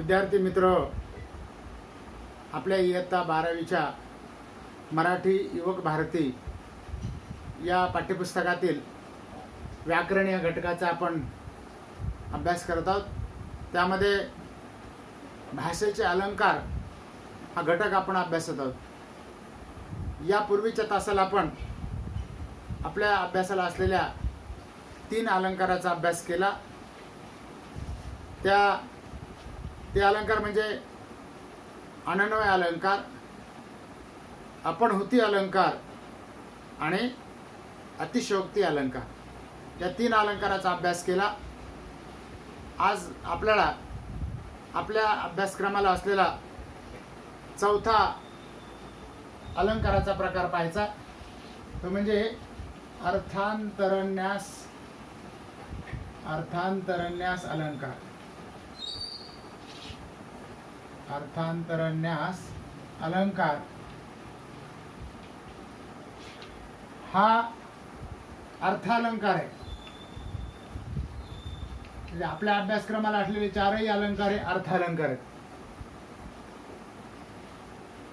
विद्यार्थी मित्र आपल्या इयत्ता बारावीच्या मराठी युवक भारती या पाठ्यपुस्तकातील व्याकरण या घटकाचा आपण अभ्यास करत आहोत. त्यामध्ये भाषेचे अलंकार हा घटक आपण अभ्यासत आहोत. यापूर्वीच्या तासाला आपण आपल्या अभ्यासाला असलेल्या तीन अलंकाराचा अभ्यास केला. त्या ते अलंकार म्हणजे अनन्वय अलंकार आपण होती अलंकार आणि अतिशयोक्ती अलंकार. या तीन अलंकाराचा अभ्यास केला. आज आपल्याला आपल्या अभ्यासक्रमाला असलेला चौथा अलंकाराचा प्रकार पाहायचा. तो म्हणजे अर्थांतरण्यास अर्थांतरण्यास अलंकार. अर्थांतरन्यास अलंकार. हा अर्थालंकार आहे. म्हणजे आपल्या अभ्यासक्रमाला असलेले चारही अलंकार हे अर्थालंकार आहेत.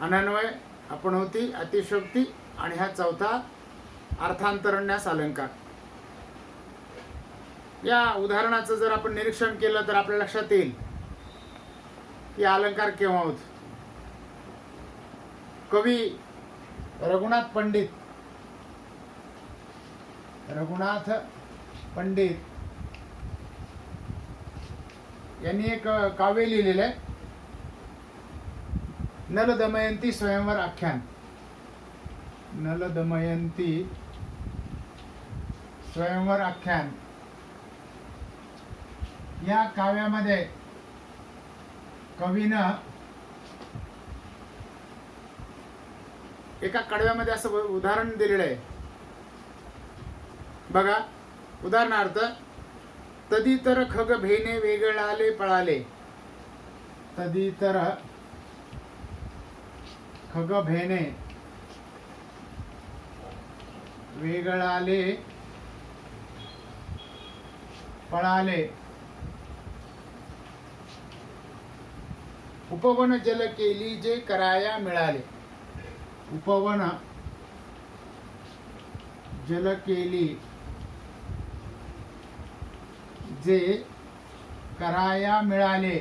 अनन्वय आपण होती अतिशोक्ती आणि हा चौथा अर्थांतरण्यास अलंकार. या उदाहरणाचं जर आपण निरीक्षण केलं तर आपल्या लक्षात येईल. की अलंकार केव्हा होत? कवी रघुनाथ पंडित. रघुनाथ पंडित. यांनी एक काव्य लिहिलेलं आहे. नल दमयंती स्वयंवर आख्यान. नल दमयंती स्वयंवर आख्यान. या काव्यामध्ये कवीनं एका कडव्यामध्ये असं उदाहरण दिलेलं आहे. बघा उदाहरणार्थ तदी तर खग भेने वेगळाले पळाले. तदी तर खग भेने वेगळाले पळाले. उपवन जल केली जे कराया मिळाले. उपवन जल केली जे कराया मिळाले.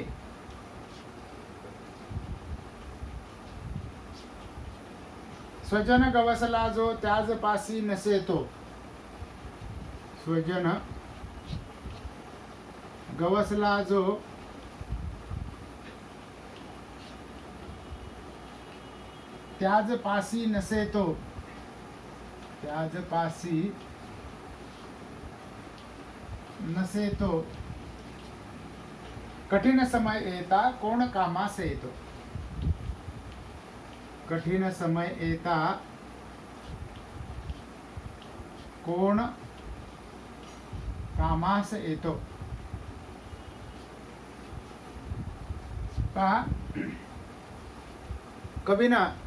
स्वजन गवसला जो त्याज पासी नसे तो स्वजन गवसला जो त्याज पासी नसे तो। त्याज पासी नसे तो। कठीण समय येता कोण कामास येतो? कठीण समय येता कोण कामास येतो? पहा. कवीनं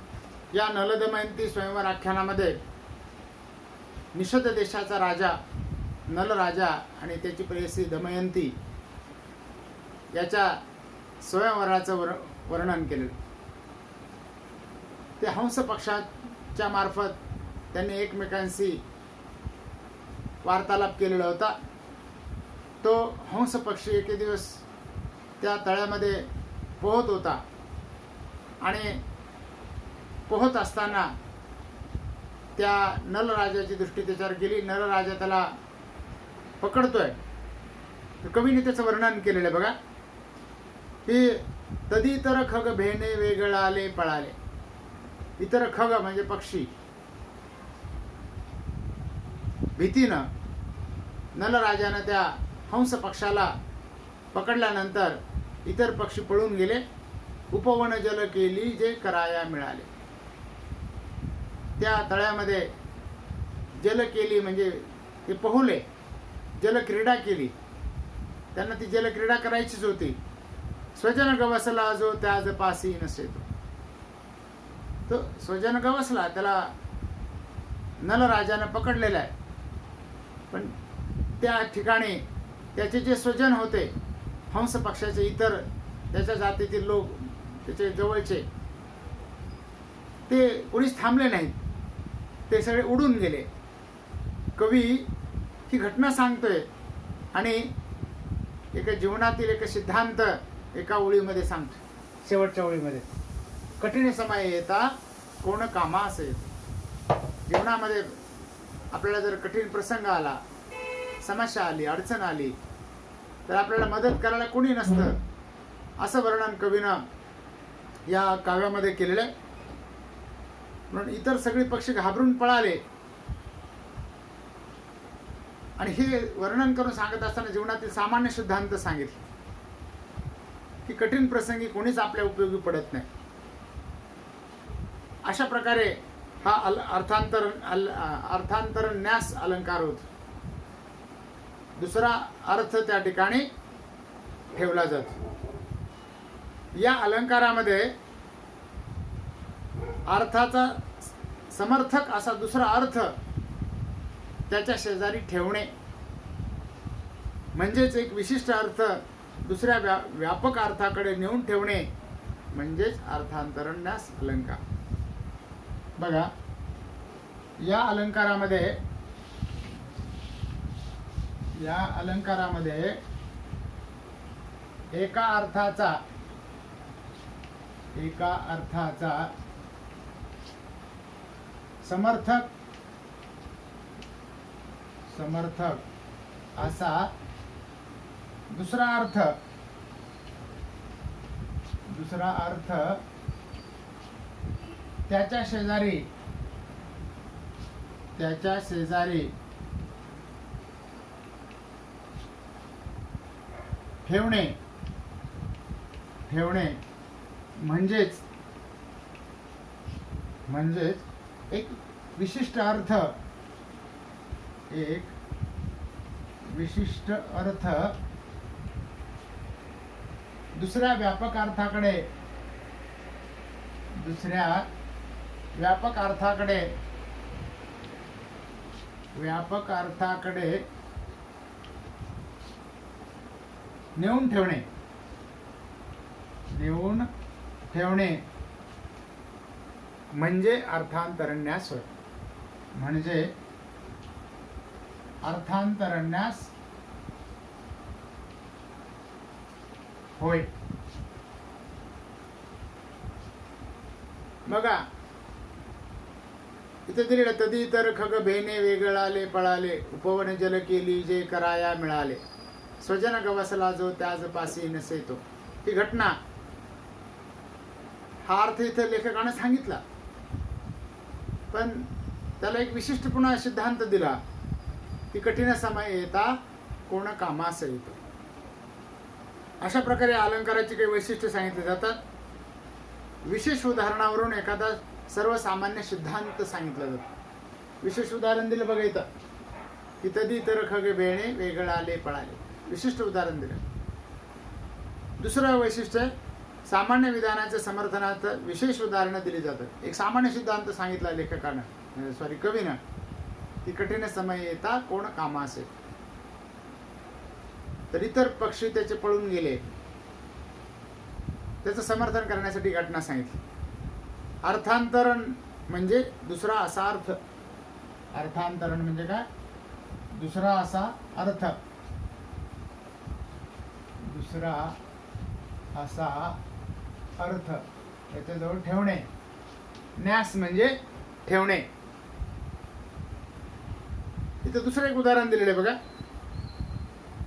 या नलदमयंती स्वयंवर आख्यानामध्ये निषद देशाचा राजा नलराजा आणि त्याची प्रेयसी दमयंती याच्या स्वयंवराचं वर वर्णन केलेलं. ते हंस पक्षाच्या मार्फत त्यांनी एकमेकांशी वार्तालाप केलेला होता. तो हंस पक्षी एके दिवस त्या तळ्यामध्ये पोहत होता आणि पोहत असताना त्या नलराजाची दृष्टी त्याच्यावर गेली. नलराजा त्याला पकडतोय. कवीने त्याचं वर्णन केलेलं आहे बघा. की तदी तर खग भेने वेगळाले पळाले. इतर खग म्हणजे पक्षी. भीतीनं नलराजानं त्या हंस पक्षाला पकडल्यानंतर इतर पक्षी पळून गेले. उपवन जल केली जे कराया मिळाले. त्या तळ्यामध्ये जल केली म्हणजे ते पोहले जलक्रीडा केली. त्यांना ती जलक्रीडा करायचीच होती. स्वजन गवसला जो त्याज पासी नसे तो तो स्वजन गवसला त्याला नलराजानं पकडलेला आहे. पण त्या ठिकाणी त्याचे जे स्वजन होते हंस पक्षाचे इतर त्याच्या जातीतील लोक त्याचे जवळचे ते कोणीच थांबले नाहीत. ते सगळे उडून गेले. कवी ही घटना सांगतोय आणि एका जीवनातील एक सिद्धांत एका ओळीमध्ये सांगतो शेवटच्या ओळीमध्ये. कठीण समय येता कोण कामा असेल. जीवनामध्ये आपल्याला जर कठीण प्रसंग आला समस्या आली अडचण आली तर आपल्याला मदत करायला कोणी नसतं. असं वर्णन कवीनं या काव्यामध्ये केलेलं आहे. म्हणून इतर सगळे पक्षी घाबरून पळाले. आणि हे वर्णन करून सांगत असताना जीवनातील सामान्य सिद्धांत सांगितले. की कठीण प्रसंगी कोणीच आपल्या उपयोगी पडत नाही. अशा प्रकारे हा अल अर्थांतर अल अर्थांतर न्यास अलंकार होतो. दुसरा अर्थ त्या ठिकाणी ठेवला जातो. या अलंकारामध्ये अर्थाचा समर्थक असा दुसरा अर्थ त्याच्या शेजारी ठेवणे. म्हणजेच एक विशिष्ट अर्थ दुसऱ्या व्या व्यापक अर्थाकडे नेऊन ठेवणे. म्हणजेच अर्थांतरण्यास अलंकार. बघा या अलंकारामध्ये या अलंकारामध्ये एका अर्थाचा एका अर्थाचा समर्थक. समर्थक. असा दुसरा अर्थ. दुसरा अर्थ त्याच्या शेजारी. त्याच्या शेजारी. ठेवणे. ठेवणे. म्हणजेच. म्हणजेच एक विशिष्ट अर्थ. एक विशिष्ट अर्थ. दुसऱ्या व्यापक अर्थाकडे. दुसऱ्या व्यापक अर्थाकडे. व्यापक अर्थाकडे नेऊन ठेवणे. नेऊन ठेवणे. म्हणजे अर्थांतरण्यास होय. म्हणजे अर्थांतरण्यास होय. बघा. इथे तरी तदी तर खग भेने वेगळाले पळाले उपवन जल केली जे कराया मिळाले. स्वजन गवसला जो त्याज पासी नसे तो. ही घटना. हा अर्थ इथे लेखकानं सांगितला. पण त्याला एक विशिष्ट पुन्हा सिद्धांत दिला की कठीण समय येता कोण कामास येतो अशा प्रकारे अलंकाराची काही वैशिष्ट्य सांगितले जातात. विशेष उदाहरणावरून एखादा सर्वसामान्य सिद्धांत सांगितला जातो. विशेष उदाहरण दिलं बघायचं इथं. की तदी तर खगे बेणे वेगळाले आले पळाले. विशिष्ट उदाहरण दिलं. दुसरं वैशिष्ट्य सामान्य विधानाच्या समर्थनार्थ विशेष उदाहरणं दिली जातात. एक सामान्य सिद्धांत सांगितला लेखकानं सॉरी कवीनं. ती कठीण समय येता कोण कामा असेल तर इतर पक्षी त्याचे पळून गेले. त्याचं समर्थन करण्यासाठी घटना सांगितली. अर्थांतरण म्हणजे दुसरा असा अर्थ. अर्थांतरण म्हणजे काय? दुसरा असा अर्थ. दुसरा असा अर्थ याच्याजवळ ठेवणे. न्यास म्हणजे ठेवणे. इथं दुसरं एक उदाहरण दिलेलं आहे बघा.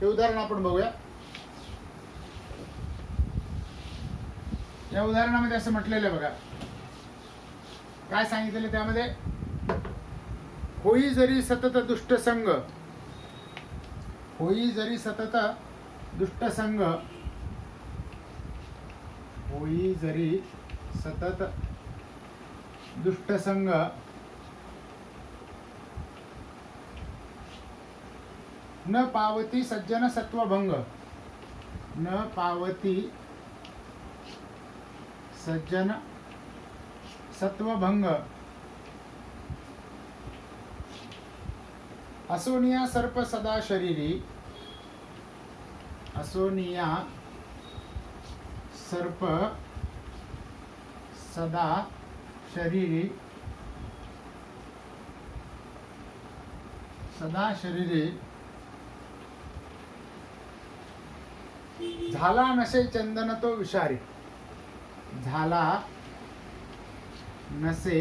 हे उदाहरण आपण बघूया. या उदाहरणामध्ये असं म्हटलेलं आहे बघा. काय सांगितलेलं त्यामध्ये? होई जरी सतत दुष्ट संघ होई जरी सतत दुष्ट संघ होई जरी सतत दुष्ट संग न पावती सज्जन सत्वभंग न पावती सज्जन सत्वभंग. असोनिया सर्प सदा शरीरी असोनिया सर्प सदा शरीरी सदा शरीरी झाला नसे चंदन तो विषारी. झाला नसे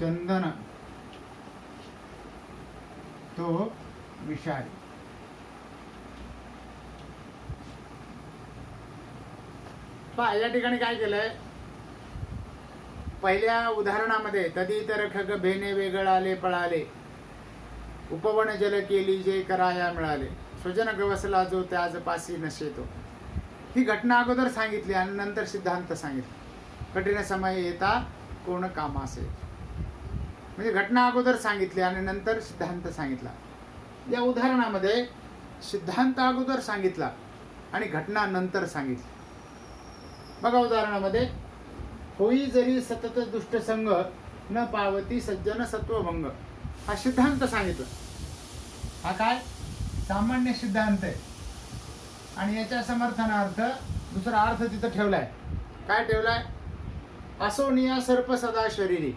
चंदन तो विषारी. पहा या ठिकाणी काय केलंय? पहिल्या उदाहरणामध्ये तदी तर खग भेने वेगळाले पळाले. उपवन जल केली जे कराया मिळाले. स्वजन गवसला जो त्याज पासी नशेतो. ही घटना अगोदर सांगितली आणि नंतर सिद्धांत सांगितला. कठीण समय येता कोण कामासे. म्हणजे घटना अगोदर सांगितली आणि नंतर सिद्धांत सांगितला. या उदाहरणामध्ये सिद्धांत अगोदर सांगितला आणि घटना नंतर सांगितली. बघा उदाहरणामध्ये होई जरी सतत दुष्ट संघ न पावती सज्जन सत्वभंग. हा सिद्धांत सांगितला. हा काय? सामान्य सिद्धांत आहे. आणि याच्या समर्थनार्थ दुसरा अर्थ तिथं ठेवलाय. काय ठेवलाय? असोनिया सर्प सदा शरीरी.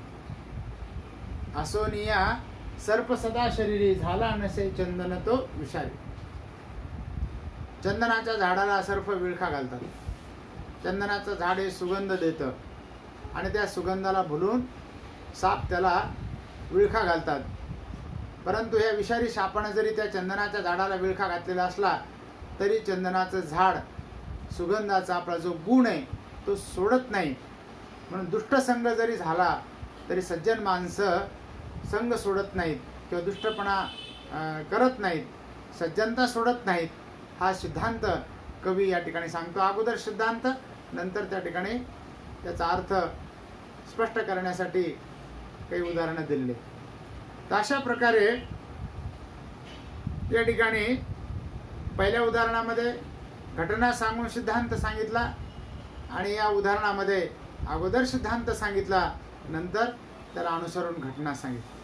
असोनिया सर्प सदा शरीरी झाला नसे चंदन तो विषारी. चंदनाच्या झाडाला सर्प विळखा घालतात. चंदनाचं झाड हे सुगंध देतं. आणि त्या सुगंधाला भुलून साप त्याला विळखा घालतात. परंतु ह्या विषारी सापानं जरी त्या चंदनाच्या झाडाला विळखा घातलेला असला तरी चंदनाचं झाड सुगंधाचा आपला जो गुण आहे तो सोडत नाही. म्हणून दुष्टसंग जरी झाला तरी सज्जन माणसं संघ सोडत नाहीत किंवा दुष्टपणा करत नाहीत. सज्जनता सोडत नाहीत. हा सिद्धांत कवी या ठिकाणी सांगतो. अगोदर सिद्धांत नंतर त्या ठिकाणी त्याचा अर्थ स्पष्ट करण्यासाठी काही उदाहरणं दिलेली तर अशा प्रकारे या ठिकाणी पहिल्या उदाहरणामध्ये घटना सांगून सिद्धांत सांगितला आणि या उदाहरणामध्ये अगोदर सिद्धांत सांगितला नंतर त्याला अनुसरून घटना सांगितली.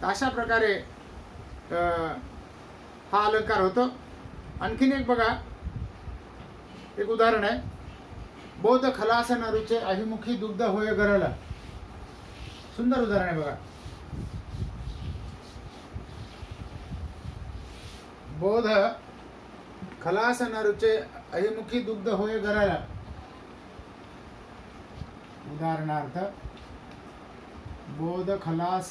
तर अशा प्रकारे हा अलंकार होतो. आणखीन एक बघा एक उदाहरण आहे. बौद्ध खलास न रुचे अहिमुखी दुग्ध होय गरला सुंदर उदाहरण आहे बघा. बोध खलास न रुचे अहिमुखी दुग्ध होय गरला उदाहरणार्थ बोध खलास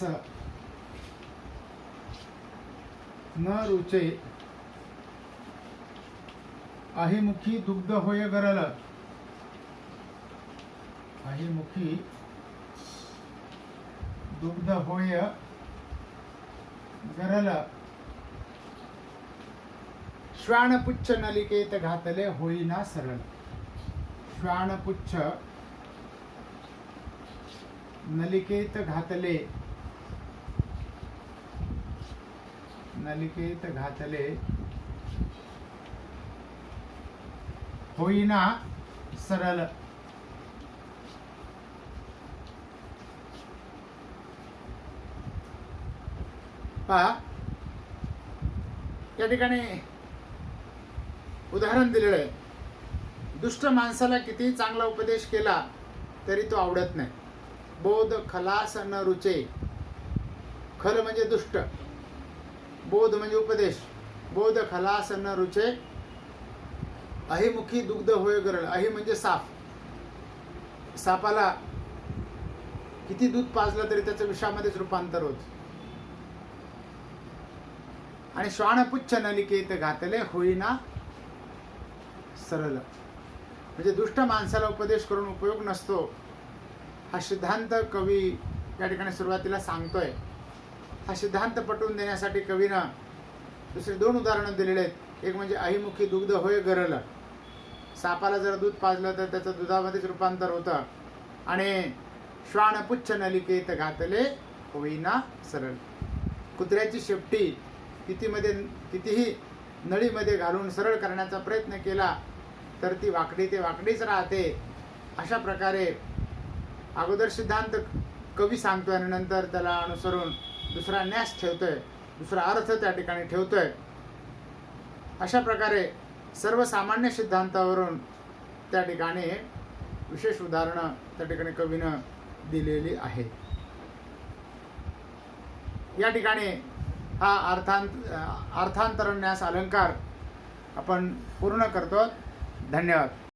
न रुचे अहिमुखी दुग्ध होय गरल अहिमुखी दुग्ध होय गरल श्वानपुच्छ नलिकेत घातले होईना सरळ. श्वानपुच्छ नलिकेत घातले. नलिकेत घातले होईना सरळ. पहा. या ठिकाणी उदाहरण दिलेलं आहे. दुष्ट माणसाला कितीही चांगला उपदेश केला तरी तो आवडत नाही. बोध खलास न रुचे. खल म्हणजे दुष्ट. बोध म्हणजे उपदेश. बोध खलास न रुचे. अहिमुखी दुग्ध होय गरळ. अहि म्हणजे साप. सापाला किती दूध पाजलं तरी त्याचं विषामध्येच रूपांतर होतं. आणि श्वानपुच्छ नलिकेत घातले होईना सरळ. म्हणजे दुष्ट माणसाला उपदेश करून उपयोग नसतो. हा सिद्धांत कवी या ठिकाणी सुरुवातीला सांगतोय. हा सिद्धांत पटवून देण्यासाठी कवीनं दुसरे दोन उदाहरणं दिलेले आहेत. एक म्हणजे अहिमुखी दुग्ध होय गरल. सापाला जर दूध पाजलं तर त्याचं दुधामध्येच रूपांतर होतं. आणि श्वानपुच्छ नलिकेत घातले होईना सरळ. कुत्र्याची शेपटी कितीमध्ये कितीही नळीमध्ये घालून सरळ करण्याचा प्रयत्न केला तर ती वाकडी ते वाकडीच राहते. अशा प्रकारे अगोदर सिद्धांत कवी सांगतोय आणि नंतर त्याला अनुसरून दुसरा न्यास ठेवतोय दुसरा अर्थ त्या ठिकाणी ठेवतोय. अशा प्रकारे सर्वसामान्य सिद्धांतावरून त्या ठिकाणी विशेष उदाहरणं त्या ठिकाणी कवीनं दिलेली आहेत. या ठिकाणी हा अर्थांत अर्थांतरण्यास अलंकार आपण पूर्ण करतो धन्यवाद.